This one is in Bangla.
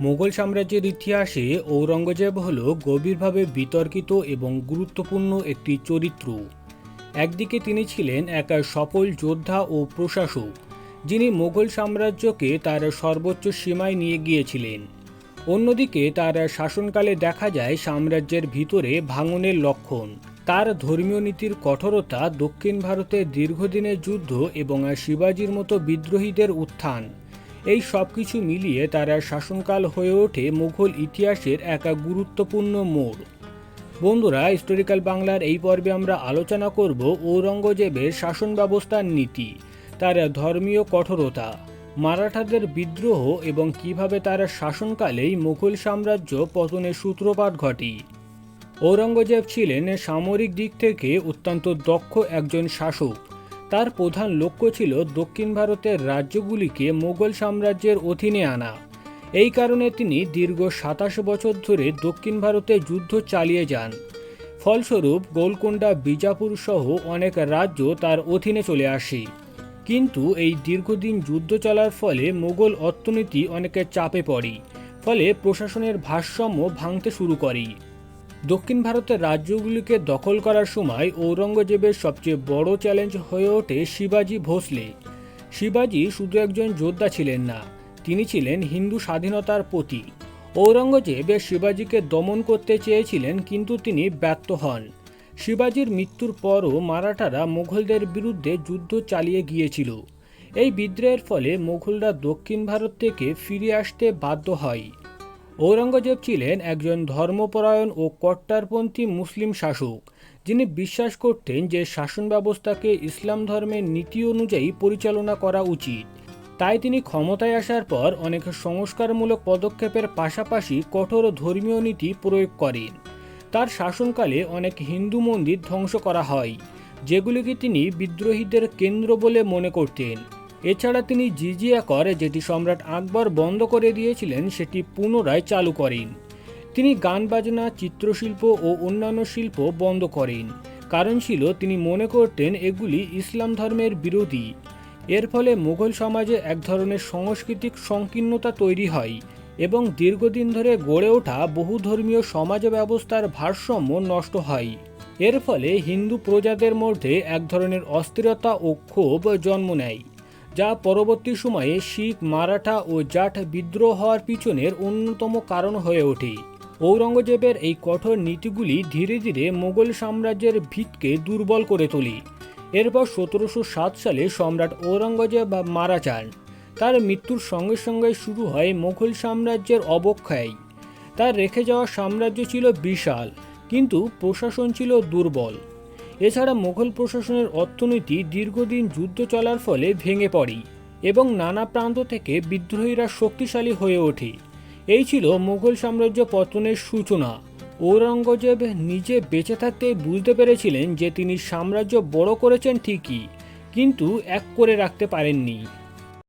মোগল সাম্রাজ্যের ইতিহাসে ঔরঙ্গজেব হল গভীরভাবে বিতর্কিত এবং গুরুত্বপূর্ণ একটি চরিত্র। একদিকে তিনি ছিলেন এক সফল যোদ্ধা ও প্রশাসক, যিনি মোগল সাম্রাজ্যকে তার সর্বোচ্চ সীমায় নিয়ে গিয়েছিলেন। অন্যদিকে তার শাসনকালে দেখা যায় সাম্রাজ্যের ভিতরে ভাঙনের লক্ষণ। তার ধর্মীয় নীতির কঠোরতা দক্ষিণ ভারতের দীর্ঘদিনের যুদ্ধ এবং শিবাজির মতো বিদ্রোহীদের উত্থান। এই সব কিছু মিলিয়ে তারা শাসনকাল হয়ে ওঠে মুঘল ইতিহাসের একা গুরুত্বপূর্ণ মোড়। বন্ধুরা হিস্টোরিক্যাল বাংলার এই পর্বে আমরা আলোচনা করব ঔরঙ্গজেবের শাসন ব্যবস্থার নীতি, তার ধর্মীয় কঠোরতা, মারাঠাদের বিদ্রোহ এবং কীভাবে তার শাসনকালেই মুঘল সাম্রাজ্য পতনের সূত্রপাত ঘটে। ঔরঙ্গজেব ছিলেন সামরিক দিক থেকে অত্যন্ত দক্ষ একজন শাসক। তার প্রধান লক্ষ্য ছিল দক্ষিণ ভারতের রাজ্যগুলিকে মোগল সাম্রাজ্যের অধীনে আনা। এই কারণে তিনি দীর্ঘ সাতাশ বছর ধরে দক্ষিণ ভারতে যুদ্ধ চালিয়ে যান। ফলস্বরূপ গোলকোন্ডা, বিজাপুর সহ অনেক রাজ্য তার অধীনে চলে আসে। কিন্তু এই দীর্ঘদিন যুদ্ধ চলার ফলে মোগল অর্থনীতি অনেকে চাপে পড়ে, ফলে প্রশাসনের ভারসাম্য ভাঙতে শুরু করে দক্ষিণ ভারতের রাজ্যগুলিকে দখল করার সময় ঔরঙ্গজেবের সবচেয়ে বড় চ্যালেঞ্জ হয়ে ওঠে শিবাজি ভোসলে। শিবাজি শুধু একজন যোদ্ধা ছিলেন না, তিনি ছিলেন হিন্দু স্বাধীনতার প্রতীক ঔরঙ্গজেব শিবাজিকে দমন করতে চেয়েছিলেন কিন্তু তিনি ব্যর্থ হন। শিবাজির মৃত্যুর পরও মারাঠারা মুঘলদের বিরুদ্ধে যুদ্ধ চালিয়ে গিয়েছিল। এই বিদ্রোহের ফলে মুঘলরা দক্ষিণ ভারত থেকে ফিরে আসতে বাধ্য হয়। ঔরঙ্গজেব ছিলেন একজন ধর্মপরায়ণ ও কট্টারপন্থী মুসলিম শাসক, যিনি বিশ্বাস করতেন যে শাসন ব্যবস্থাকে ইসলাম ধর্মের নীতি অনুযায়ী পরিচালনা করা উচিত। তাই তিনি ক্ষমতায় আসার পর অনেক সংস্কারমূলক পদক্ষেপের পাশাপাশি কঠোর ধর্মীয় নীতি প্রয়োগ করেন। তার শাসনকালে অনেক হিন্দু মন্দির ধ্বংস করা হয়, যেগুলিকে তিনি বিদ্রোহীদের কেন্দ্র বলে মনে করতেন। এছাড়া তিনি জিজিয়া কর যেটি সম্রাট আকবর বন্ধ করে দিয়েছিলেন, সেটি পুনরায় চালু করেন। তিনি গান বাজনা, চিত্রশিল্প ও অন্যান্য শিল্প বন্ধ করেন। কারণ ছিল, তিনি মনে করতেন এগুলি ইসলাম ধর্মের বিরোধী। এর ফলে মুঘল সমাজে এক ধরনের সাংস্কৃতিক সংকীর্ণতা তৈরি হয় এবং দীর্ঘদিন ধরে গড়ে ওঠা বহুধর্মীয় সমাজ ব্যবস্থার ভারসাম্য নষ্ট হয়। এর ফলে হিন্দু প্রজাদের মধ্যে এক ধরনের অস্থিরতা ও ক্ষোভ জন্ম নেয়। যা পরবর্তী সময়ে শিখ, মারাঠা ও জাট বিদ্রোহ হওয়ার পিছনের অন্যতম কারণ হয়ে ওঠে। ঔরঙ্গজেবের এই কঠোর নীতিগুলি ধীরে ধীরে মোগল সাম্রাজ্যের ভিতকে দুর্বল করে তোলে। এরপর সতেরোশো সাত সালে সম্রাট ঔরঙ্গজেব মারা যান। তার মৃত্যুর সঙ্গে সঙ্গে শুরু হয় মুঘল সাম্রাজ্যের অবক্ষয়। তার রেখে যাওয়া সাম্রাজ্য ছিল বিশাল, কিন্তু প্রশাসন ছিল দুর্বল। এছাড়া মোঘল প্রশাসনের অর্থনীতি দীর্ঘদিন যুদ্ধ চলার ফলে ভেঙে পড়ে এবং নানা প্রান্ত থেকে বিদ্রোহীরা শক্তিশালী হয়ে ওঠে। এই ছিল মোগল সাম্রাজ্য পতনের সূচনা। ঔরঙ্গজেব নিজে বেঁচে থাকতে বুঝতে পেরেছিলেন যে তিনি সাম্রাজ্য বড় করেছেন ঠিকই, কিন্তু এক করে রাখতে পারেননি।